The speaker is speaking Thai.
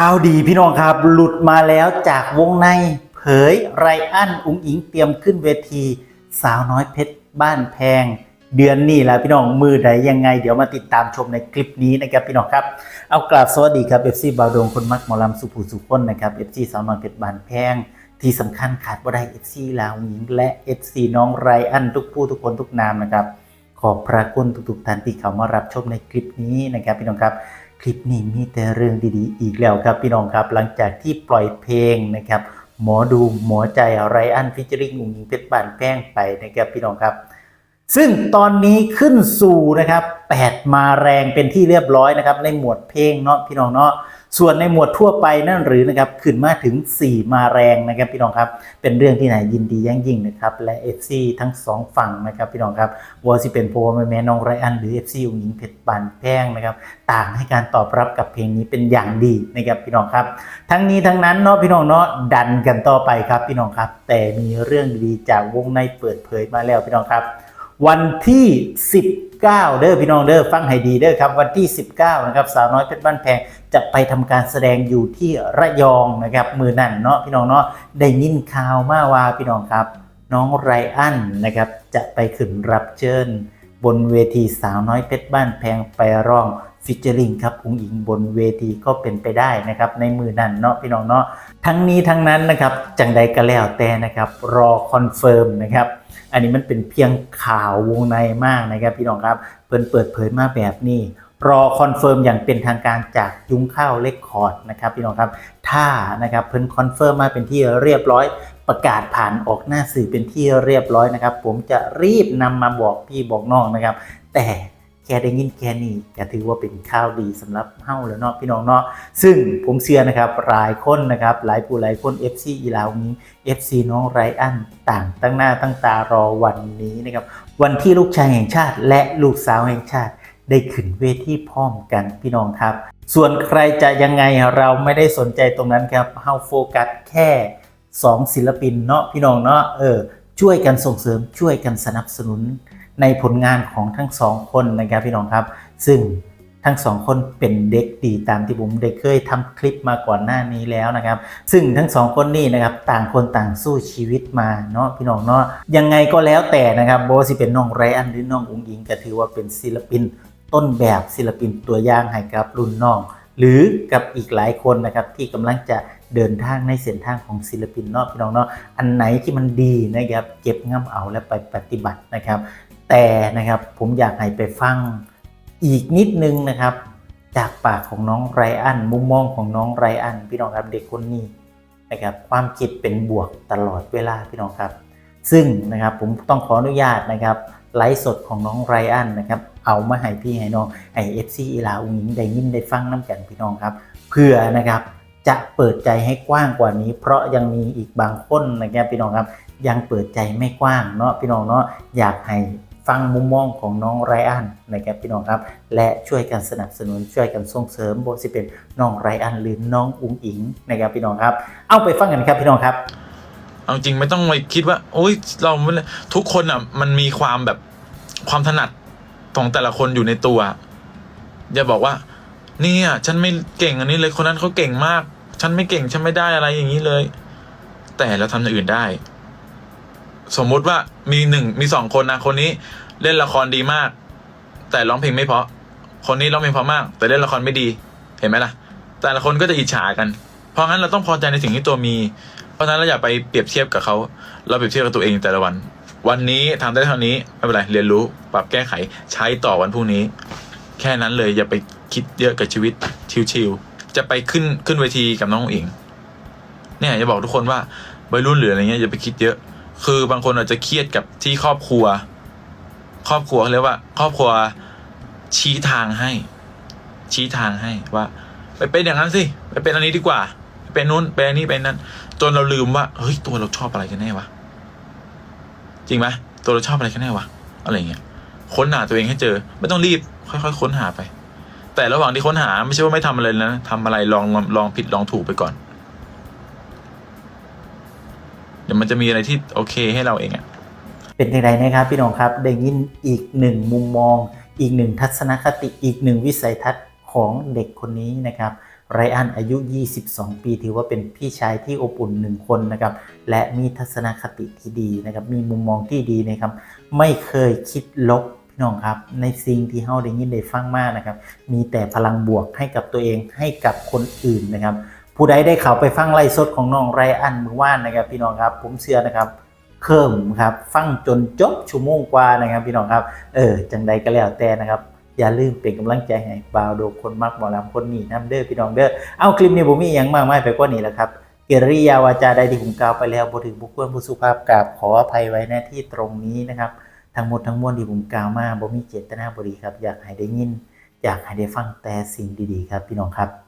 ข่าวดีพี่น้องครับ หลุดมาแล้วจากวงในเผยไรอันอุ้งอิงเตรียมขึ้นเวที สาวน้อยเพชรบ้านแพง เดือนนี้แหละพี่น้องมือใดยังไง เดี๋ยวมาติดตามชมในคลิปนี้นะครับพี่น้องครับ เอากราบสวัสดีครับ FC บาวดงคนมักหมอลำสุภูสุพ้นนะครับ FC สาวน้อยเพชรบ้านแพง ที่สำคัญขาดบ่ได้ FC ลาวหญิงและ FC น้องไรอันทุกผู้ทุกคนทุกนามนะครับขอบพระคุณทุกๆท่านที่เข้ามารับชมในคลิปนี้นะครับพี่น้องครับ คลิปนี้มีแต่เรื่องดีๆ อีกแล้วครับพี่น้องครับหลังจากที่ปล่อยเพลงนะครับหมอดูหมอใจไรอันฟิชเจอริงอุ้งยิงเพชรบานแป้งไปนะครับพี่น้องครับ ซึ่งตอนนี้ขึ้นสู่นะครับ8มาแรงเป็นที่เรียบร้อยนะครับ ในหมวดเพลงเนาะพี่น้องเนาะส่วนในหมวดทั่วไปนั่นหรือนะครับขึ้นมาถึง 4 มาแรงนะครับพี่น้องครับ เป็นเรื่องที่ไหนยินดียิ่งยิ่งนะครับ และ FC ทั้งสองฝั่งนะครับพี่น้องครับวอสิเป็นโพวแม่แม่น้องไรอันหรือ FC อุ้งอิงเพชรบานแป้งนะครับ ต่างให้การตอบรับกับเพลงนี้เป็นอย่างดีนะครับพี่น้องครับ ทั้งนี้ทั้งนั้นเนาะพี่น้องเนาะดันกันต่อไปครับพี่น้องครับ แต่มีเรื่องดีจากวงในเปิดเผยมาแล้วพี่น้องครับ วันที่ 19 เด้อพี่น้องเด้อฟังให้ดีเด้อครับวันที่ 19 นะครับสาวน้อยเพชรบ้านแพงจะไปทำการแสดงอยู่ที่ระยองนะครับมือนั่นเนาะพี่น้องเนาะได้ยินข่าวมาว่าพี่น้องครับ น้องไรอันนะครับจะไปขึ้นรับเชิญ บนเวทีสาวน้อยเพชรบ้านแพงไปร้องฟิชเจอริงครับอุงอิงบนเวทีก็เป็นไปได้นะครับ ในมือนั่นเนาะพี่น้องเนาะทั้งนี้ทั้งนั้นนะครับจังใดก็แล้วแต่นะครับ รอคอนเฟิร์มนะครับ อันนี้มันเป็นเพียงข่าววงในมากนะครับ พี่น้องครับเพิ่นเปิดเผยมาแบบนี้ รอคอนเฟิร์มอย่างเป็นทางการจากยุ้งข้าวเลคคอร์ดนะครับพี่น้องครับถ้านะครับเพิ่นคอนเฟิร์มมาเป็นที่เรียบร้อย ประกาศผ่านออกหน้าสื่อเป็นที่เรียบร้อยนะครับ ผมจะรีบนำมาบอกพี่บอกน้องนะครับ แต่แค่ได้ยินแค่นี้ก็ถือว่าเป็นข่าวดีสำหรับเฮ้าแล้วเนาะพี่น้องเนาะซึ่งผมเชื่อนะครับหลายคนนะครับหลายผู้หลายคน FC อีลาวนี้ FC น้องไรอันต่างตั้งหน้าตั้งตารอวันนี้นะครับวันที่ลูกชายแห่งชาติ และลูกสาวแห่งชาติ ได้ขึ้นเวทีพร้อมกันพี่น้องครับ ส่วนใครจะยังไงเราไม่ได้สนใจตรงนั้นครับเฮาโฟกัสแค่ 2ศิลปินเนาะพี่น้องเนาะเออช่วยกันส่งเสริมช่วยกันสนับสนุนในผลงานของทั้งสองคนนะครับพี่น้องครับ ซึ่งทั้งสองคนเป็นเด็กดีตามที่ผมได้เคยทำคลิปมาก่อนหน้านี้แล้วนะครับ ซึ่งทั้งสองคนนี่นะครับต่างคนต่างสู้ชีวิตมาเนาะพี่น้องเนาะยังไงก็แล้วแต่นะครับโบสิเป็นน้องไรอันหรือน้องอุงอิงก็ถือว่าเป็นศิลปินต้นแบบศิลปินตัวอย่างให้กับรุ่นน้อง หรือกับอีกหลายคนนะครับที่กำลังจะ เดินทางในเส้นทางของศิลปินเนาะพี่น้องเนาะอันไหนที่มันดีนะครับเก็บง่ำเอาและไปปฏิบัตินะครับ แต่นะครับผมอยากให้ไปฟังอีกนิดนึงนะครับ จากปากของน้องไรอันมุมมองของน้องไรอันพี่น้องครับเด็กคนนี้นะครับความคิดเป็นบวกตลอดเวลาพี่น้องครับ ซึ่งนะครับผมต้องขออนุญาตนะครับไลฟ์สดของน้องไรอันนะครับเอามาให้พี่ให้น้องไอเอฟซีอีลาอุ้งยิงได้ยินได้ฟังน้ำกันพี่น้องครับ เพื่อนะครับ จะเปิดใจให้กว้างกว่านี้ เพราะยังมีอีกบางคนนะครับพี่น้องครับ ยังเปิดใจไม่กว้างเนาะพี่น้องเนาะอยากให้ฟังมุมมองของน้องไรอันนะครับพี่น้องครับ และช่วยกันสนับสนุนช่วยกันส่งเสริมบสิเป็นน้องไรอันหรือน้องอุงอิงนะครับพี่น้องครับ เอาไปฟังกันครับพี่น้องครับ เอาจริงไม่ต้องไปคิดว่า โอ้ยเราทุกคนอะมันมีความแบบความถนัดของแต่ละคนอยู่ในตัวอย่าบอกว่า เนี่ยฉันไม่เก่งอันนี้เลยคนนั้นเขาเก่งมาก ฉันไม่เก่งฉันไม่ได้อะไรอย่างนี้เลย แต่เราทำอย่างอื่นได้ สมมุติว่ามีหนึ่งมีสองคนนะคนนี้เล่นละครดีมาก แต่ร้องเพลงไม่เพราะ คนนี้ร้องเพลงเพราะมาก แต่เล่นละครไม่ดีเห็นไหมล่ะ แต่ละคนก็จะอิจฉากัน เพราะงั้นเราต้องพอใจในสิ่งที่ตัวมี เพราะฉะนั้นเราอย่าไปเปรียบเทียบกับเขา เราเปรียบเทียบกับตัวเองแต่ละวัน วันนี้ทำได้เท่านี้ไม่เป็นไรเรียนรู้ปรับแก้ไขใช้ต่อวันพรุ่งนี้ แค่นั้นเลยอย่าไปคิดเยอะกับชีวิตชิวๆ จะไปขึ้นขึ้นเวทีกับน้องอิงเนี่ยจะบอกทุกคนว่าวัยรุ่นหรืออะไรเงี้ยอย่าไปคิดเยอะ คือบางคนอาจจะเครียดกับที่ครอบครัว ครอบครัวเขาเรียกว่า ครอบครัวชี้ทางให้ ชี้ทางให้ว่า ไปเป็นอย่างนั้นสิไปเป็นอันนี้ดีกว่าไปเป็นนู้นไปอันนี้ไปนั้น จนเราลืมว่าเฮ้ยตัวเราชอบอะไรกันแน่วะจริงไหมตัวเราชอบอะไรกันแน่วะอะไรเงี้ยค้นหาตัวเองให้เจอ ไม่ต้องรีบค่อยๆค้นหาไป แต่ระหว่างที่ค้นหาไม่ใช่ว่าไม่ทำอะไรนะทำอะไรลองลองผิดลองถูกไปก่อน เดี๋ยวมันจะมีอะไรที่โอเคให้เราเองอะเป็นอย่างไรนะครับพี่น้องครับได้ยินอีกหนึ่งมุมมอง อีกหนึ่งทัศนคติอีกหนึ่งวิสัยทัศน์ของเด็กคนนี้นะครับไรอันอายุ 22 ปี ถือว่าเป็นพี่ชายที่อบอุ่นหนึ่งคนนะครับ และมีทัศนคติที่ดีนะครับ มีมุมมองที่ดีนะครับ ไม่เคยคิดลบ พี่น้องครับ ในสิ่งที่เฮาได้ยินได้ฟังมานะครับ มีแต่พลังบวกให้กับตัวเองให้กับคนอื่นนะครับ ผู้ใดได้เข้าไปฟังไลฟ์สดของน้องไรอันมือว่านนะครับ พี่น้องครับ ผมเชื่อนะครับเคิมครับ ฟังจนจบชั่วโมงกว่านะครับ พี่น้องครับ เออจังใดก็แล้วแต่นะครับอย่าลืมเป็นกำลังใจให้บาวโดคนมักหมอลำคนนี้น้ำเด้อพี่น้องเด้อเอาคลิปนี้ผมมีอย่างมากมายไปกว่านี้แหละครับกิริยาวาจาใดที่ผมกล่าวไปแล้วบ่ถึงบุคคลผู้สุภาพกราบขออภัยไว้ในที่ตรงนี้นะครับ ทั้งหมดทั้งมวลที่ผมกล่าวมาบ่มีเจตนาบดีครับ อยากให้ได้ยิน อยากให้ได้ฟังแต่สิ่งดีๆ ครับพี่น้องครับ